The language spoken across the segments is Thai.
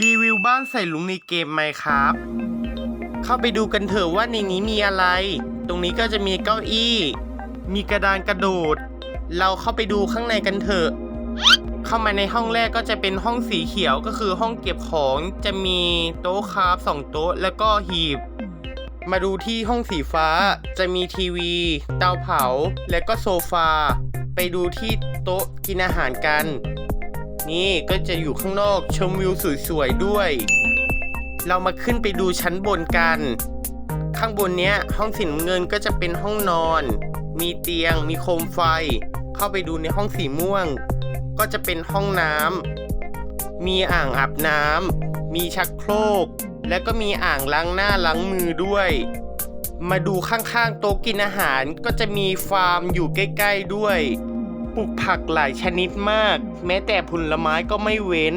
รีวิวบ้านใส่ลุงในเกมไหมครับ เข้าไปดูกันเถอะว่าในนี้มีอะไร ตรงนี้ก็จะมีเก้าอี้ มีกระดานกระโดด เราเข้าไปดูข้างในกันเถอะ เข้ามาในห้องแรกก็จะเป็นห้องสีเขียวก็คือห้องเก็บของ จะมีโต๊ะคราฟสองโต๊ะแล้วก็หีบ มาดูที่ห้องสีฟ้า จะมีทีวี เตาเผา และก็โซฟา ไปดูที่โต๊ะกินอาหารกัน นี่ก็จะอยู่ข้างนอกชมวิวสวยๆด้วย เรามาขึ้นไปดูชั้นบนกัน ข้างบนเนี้ยห้องสีน้ำเงินก็จะเป็นห้องนอน มีเตียง มีโคมไฟ เข้าไปดูในห้องสีม่วง ก็จะเป็นห้องน้ำมีอ่างอาบน้ำมีชักโครก และก็มีอ่างล้างหน้าล้างมือด้วยมาดูข้างๆ โต๊ะกินอาหารก็จะมีฟาร์มอยู่ใกล้ ๆ ด้วย ปลูกผักหลายชนิดมาก แม้แต่ผลไม้ก็ไม่เว้น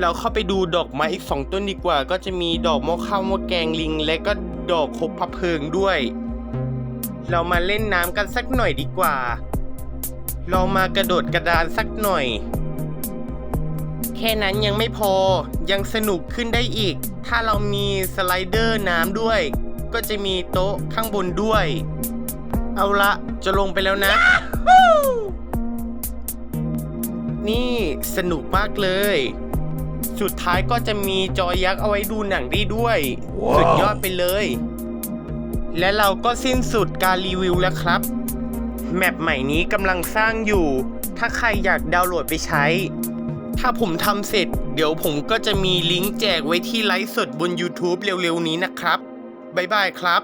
เราเข้าไปดูดอกไม้อีกสองต้นดีกว่า ก็จะมีดอกมะข้าวมะแกงลิง และก็ดอกคบพะเพิงด้วย เรามาเล่นน้ำกันสักหน่อยดีกว่า เรามากระโดดกระดานสักหน่อย แค่นั้นยังไม่พอยังสนุกขึ้นได้อีก ถ้าเรามีสไลเดอร์น้ำด้วย ก็จะมีโต๊ะข้างบนด้วย เอาละจะลงไปแล้วนะ นี่สนุกมากเลย สุดท้ายก็จะมีจอยักษ์เอาไว้ดูหนังได้ด้วยว้าวสุดยอดไปเลย และเราก็สิ้นสุดการรีวิวแล้วครับ แมปใหม่นี้กำลังสร้างอยู่ ถ้าใครอยากดาวน์โหลดไปใช้ ถ้าผมทำเสร็จ เดี๋ยวผมก็จะมีลิงก์แจกไว้ที่ไลฟ์สดบน YouTube เร็วๆนี้นะครับ บ๊ายบายครับ